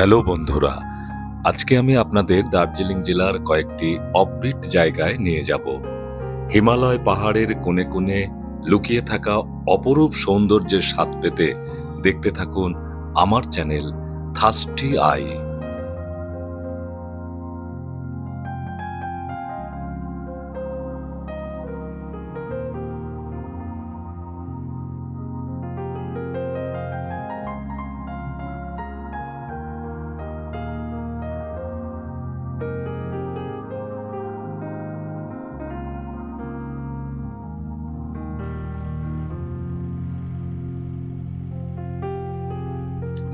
Hello বন্ধুরা, আজকে আমি আপনাদের দার্জিলিং জেলার কয়েকটি অপ্রিট জায়গায় নিয়ে যাব। হিমালয় পাহাড়ের কোণে কোণে লুকিয়ে থাকা অপরূপ সৌন্দর্যের স্বাদ পেতে দেখতে থাকুন আমার চ্যানেল থাস্টি আই।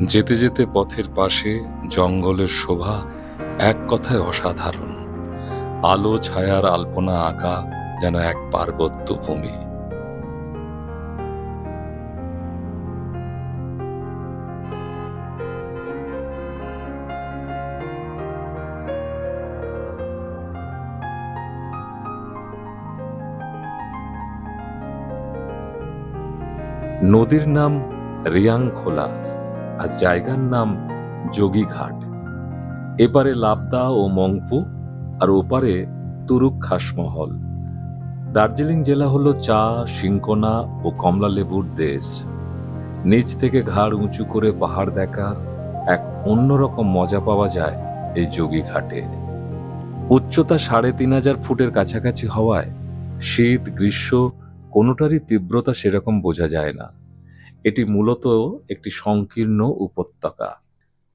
যেতে যেতে পথের পাশে জঙ্গলের শোভা এক কথায় অসাধারণ। আলো, ছায়ার আলপনা আঁকা যেন এক পার্বত্য ভূমি। নদীর নাম রিয়াং খোলা আর জায়গার নাম যোগীঘাট। এপারে লাবদা ও মংপু আর ওপারে তুরুক খাসমহল দার্জিলিং জেলা হলো চা শিঙ্কোনা ও কমলা লেবুর দেশ। নিচ থেকে ঘাড় উঁচু করে পাহাড় দেখার এক অন্যরকম মজা পাওয়া যায় এই যোগীঘাটে। উচ্চতা সাড়ে তিন হাজার ফুটের কাছাকাছি হওয়ায় শীত, গ্রীষ্ম কোনোটারই তীব্রতা সেরকম বোঝা যায় না। এটি মূলত একটি সংকীর্ণ উপত্যকা।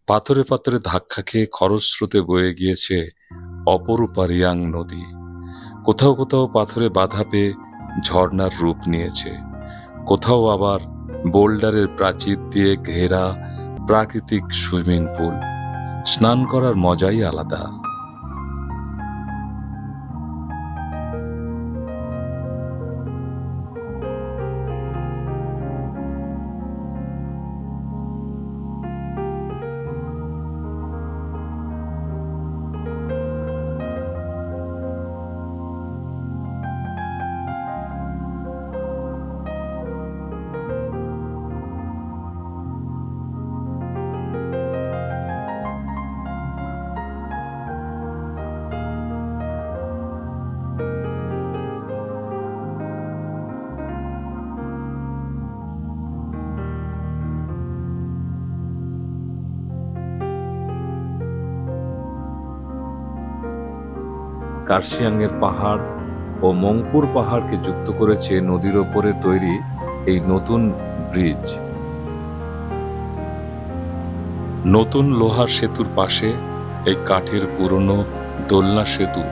পাথরে পাথরে ধাক্কা খেয়ে খরস্রোতে বয়ে গিয়েছে অপরূপা রিয়াং নদী। কোথাও কোথাও পাথরে বাধা পেয়ে ঝর্ণার রূপ নিয়েছে। কোথাও আবার বোল্ডারের প্রাচীর দিয়ে ঘেরা প্রাকৃতিক সুইমিং পুল। স্নান করার মজাই আলাদা। কার্শিয়াংয়ের পাহাড় ও মংপুর পাহাড়কে যুক্ত করেছে নদীর ওপরে তৈরি এই নতুন ব্রিজ। নতুন লোহার সেতুর পাশে এই কাঠের পুরনো দোলনা সেতু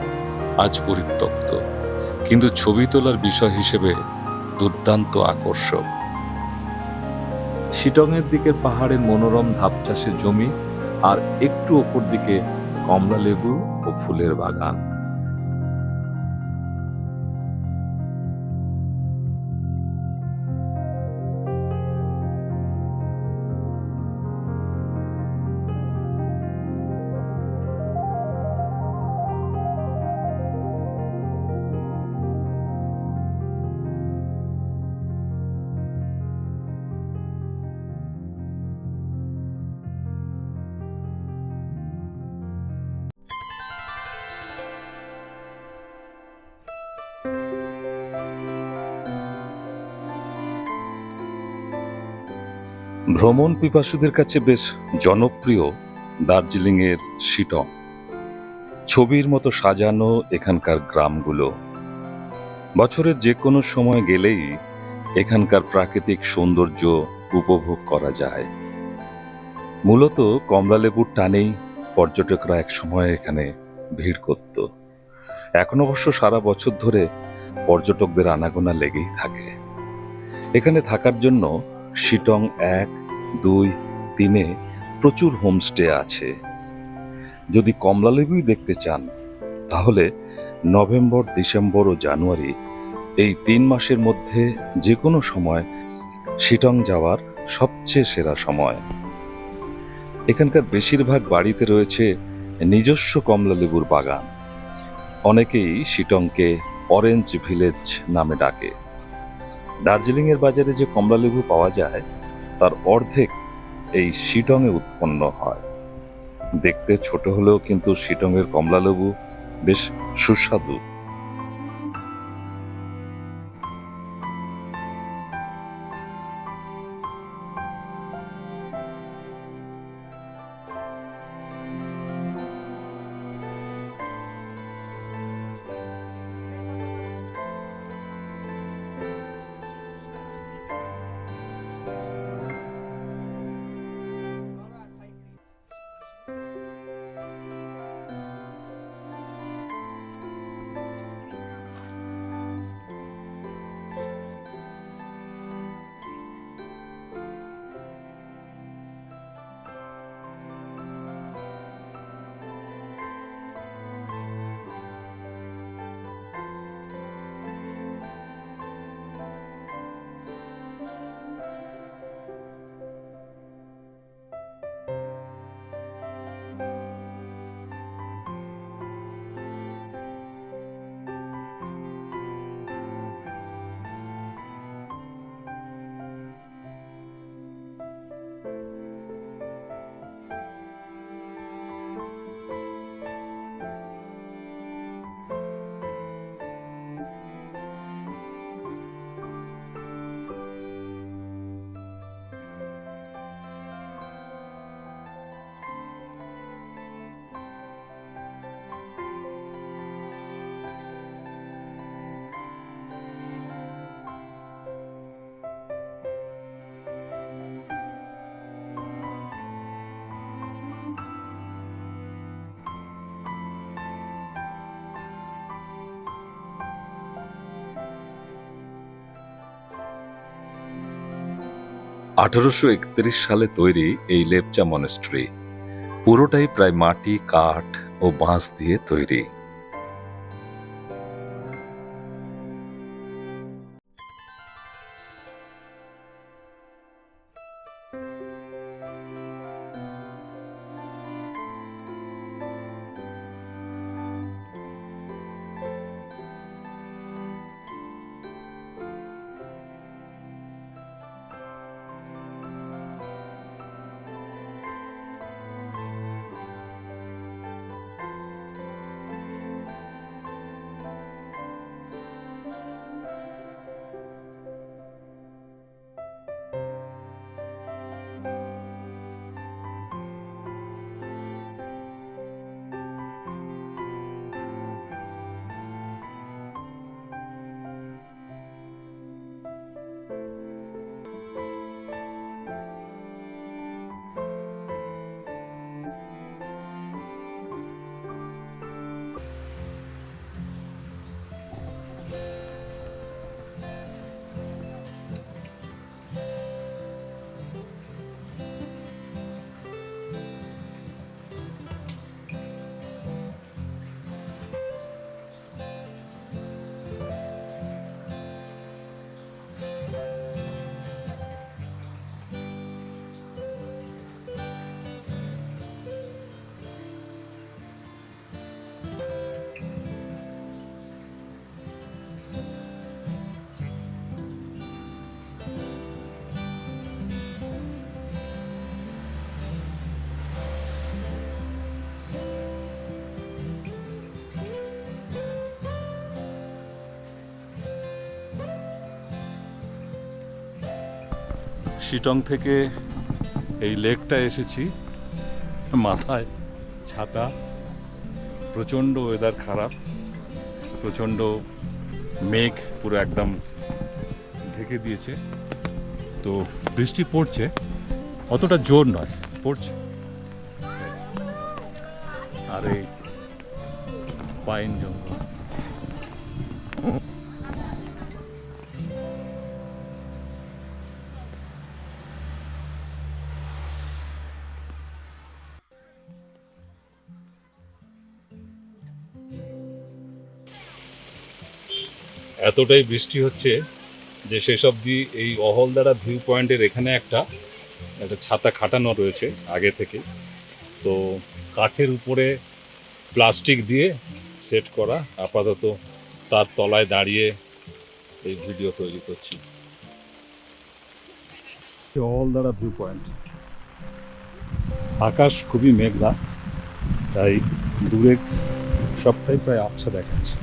আজ পরিত্যক্ত, কিন্তু ছবি তোলার বিষয় হিসেবে দুর্দান্ত আকর্ষক। শিটংয়ের দিকের পাহাড়ের মনোরম ধাপ চাষের জমি আর একটু ওপর দিকে কমলা লেবু ও ফুলের বাগান। ভ্রমণ পিপাসুদের কাছে বেশ জনপ্রিয় দার্জিলিংয়ের শিটং। ছবির মতো সাজানো এখানকার গ্রামগুলো। বছরের যে কোনো সময় গেলেই এখানকার প্রাকৃতিক সৌন্দর্য উপভোগ করা যায়। মূলত কমলালেবুর টানেই পর্যটকরা এক সময় এখানে ভিড় করত। এখন অবশ্য সারা বছর ধরে পর্যটকদের আনাগোনা লেগেই থাকে। এখানে থাকার জন্য শিটং এক, দুই, তিনে প্রচুর হোমস্টে আছে। যদি কমলালেবুই দেখতে চান, তাহলে নভেম্বর, ডিসেম্বর ও জানুয়ারি এই তিন মাসের মধ্যে যে কোনো সময় শিটং যাওয়ার সবচেয়ে সেরা সময়। এখানকার বেশিরভাগ বাড়িতে রয়েছে নিজস্ব কমলালেবুর বাগান। অনেকেই শিটংকে অরেঞ্জ ভিলেজ নামে ডাকে। দার্জিলিংয়ের বাজারে যে কমলালেবু পাওয়া যায়, তার অর্ধেক এই শিটংয়ে উৎপন্ন হয়। দেখতে ছোট হলেও কিন্তু শিটংয়ের কমলালেবু বেশ সুস্বাদু। আঠারোশো একত্রিশ সালে তৈরি এই লেপচা মনেস্ট্রি পুরোটাই প্রায় মাটি, কাঠ ও বাঁশ দিয়ে তৈরি। শিটং থেকে এই লেকটা এসেছি মাথায় ছাতা। প্রচণ্ড ওয়েদার খারাপ, প্রচণ্ড মেঘ পুরো একদম ঢেকে দিয়েছে। তো বৃষ্টি পড়ছে, অতটা জোর নয়, পড়ছে। আর এই পাইন জঙ্গল। এতটাই বৃষ্টি হচ্ছে যে সেসব দিয়ে এই অহলদারা ভিউ পয়েন্টের এখানে একটা একটা ছাতা খাটানো রয়েছে আগে থেকে। তো কাঠের উপরে প্লাস্টিক দিয়ে সেট করা, আপাতত তার তলায় দাঁড়িয়ে এই ভিডিও তৈরি করছি। Ahaldara view point. আকাশ খুবই মেঘলা, তাই দূরে সবটাই প্রায় আবছা দেখাচ্ছে।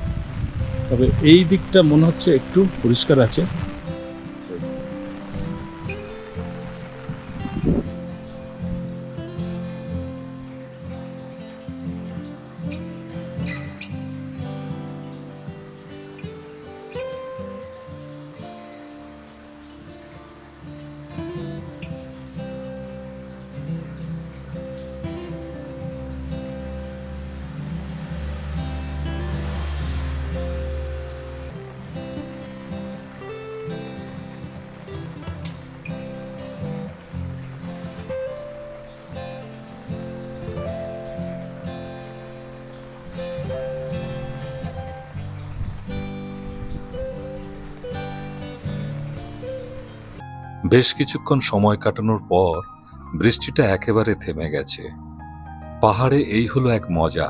তবে এই দিকটা মনে হচ্ছে একটু পরিষ্কার আছে। বেশ কিছুক্ষণ সময় কাটানোর পর বৃষ্টিটা একেবারে থেমে গেছে। পাহাড়ে এই হলো এক মজা।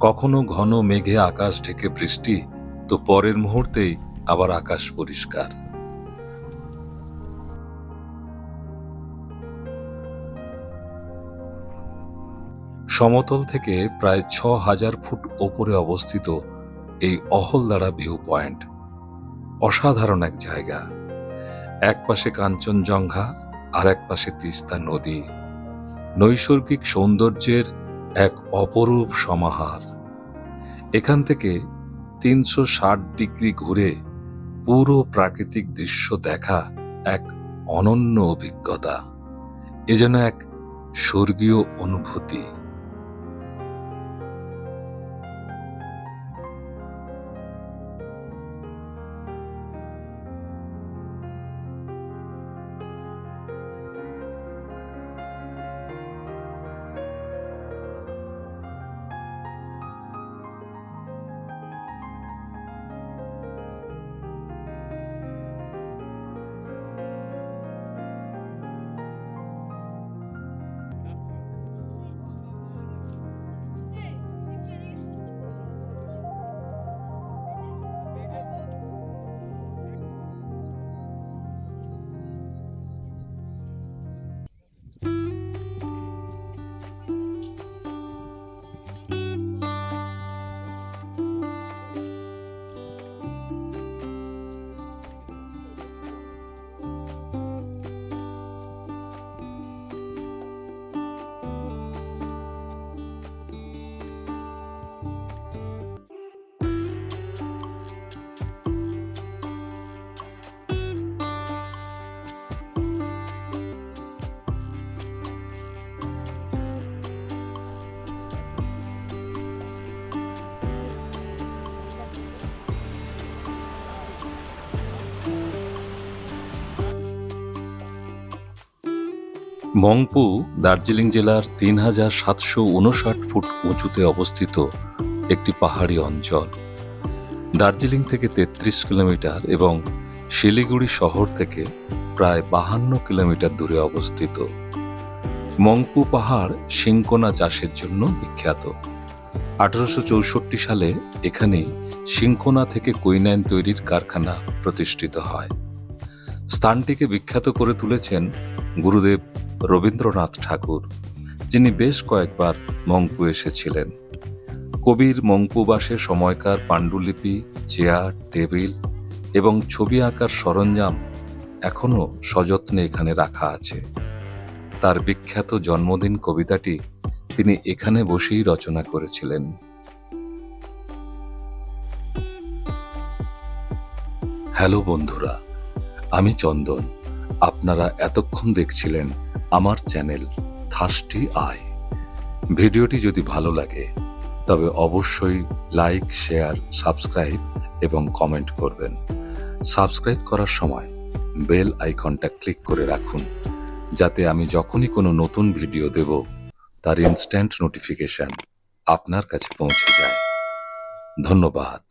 কখনো ঘন মেঘে আকাশ ঢেকে বৃষ্টি, তো পরের মুহূর্তেই আবার আকাশ পরিষ্কার। সমতল থেকে প্রায় ছ হাজার ফুট ওপরে অবস্থিত এই অহলদারা ভিউ পয়েন্ট অসাধারণ এক জায়গা। এক পাশে কাঞ্চনজঙ্ঘা, আর এক পাশে তিস্তা নদী। নৈসর্গিক সৌন্দর্যের এক অপরূপ সমাহার। এখান থেকে তিনশো ষাট ডিগ্রি ঘুরে পুরো প্রাকৃতিক দৃশ্য দেখা এক অনন্য অভিজ্ঞতা। এ যেন এক স্বর্গীয় অনুভূতি। মংপু দার্জিলিং জেলার তিন হাজার সাতশো উনষাট ফুট উঁচুতে অবস্থিত একটি পাহাড়ি অঞ্চল। দার্জিলিং থেকে তেত্রিশ কিলোমিটার এবং শিলিগুড়ি শহর থেকে প্রায় বাহান্ন কিলোমিটার দূরে অবস্থিত। মংপু পাহাড় সিংকোনা চাষের জন্য বিখ্যাত। আঠারোশো চৌষট্টি সালে এখানে সিংকোনা থেকে কৈনাইন তৈরির কারখানা প্রতিষ্ঠিত হয়। স্থানটিকে বিখ্যাত করে তুলেছেন গুরুদেব রবীন্দ্রনাথ ঠাকুর, যিনি বেশ কয়েকবার মঙ্কু এসেছিলেন। কবির মংপুবাসে সময়কার পাণ্ডুলিপি, চেয়ার, টেবিল এবং ছবি আঁকার সরঞ্জাম এখনও সযত্নে এখানে রাখা আছে। তার বিখ্যাত জন্মদিন কবিতাটি তিনি এখানে বসেই রচনা করেছিলেন। হ্যালো বন্ধুরা আমি চন্দন, আপনারা এতক্ষণ দেখছিলেন আমার চ্যানেল থার্স্টি আই। ভিডিওটি যদি ভালো লাগে, তবে অবশ্যই লাইক, শেয়ার, সাবস্ক্রাইব এবং কমেন্ট করবেন। সাবস্ক্রাইব করার সময় বেল আইকনটা ক্লিক করে রাখুন, যাতে আমি যখনই কোনো নতুন ভিডিও দেব, তার ইনস্ট্যান্ট নোটিফিকেশন আপনার কাছে পৌঁছে যায়। ধন্যবাদ।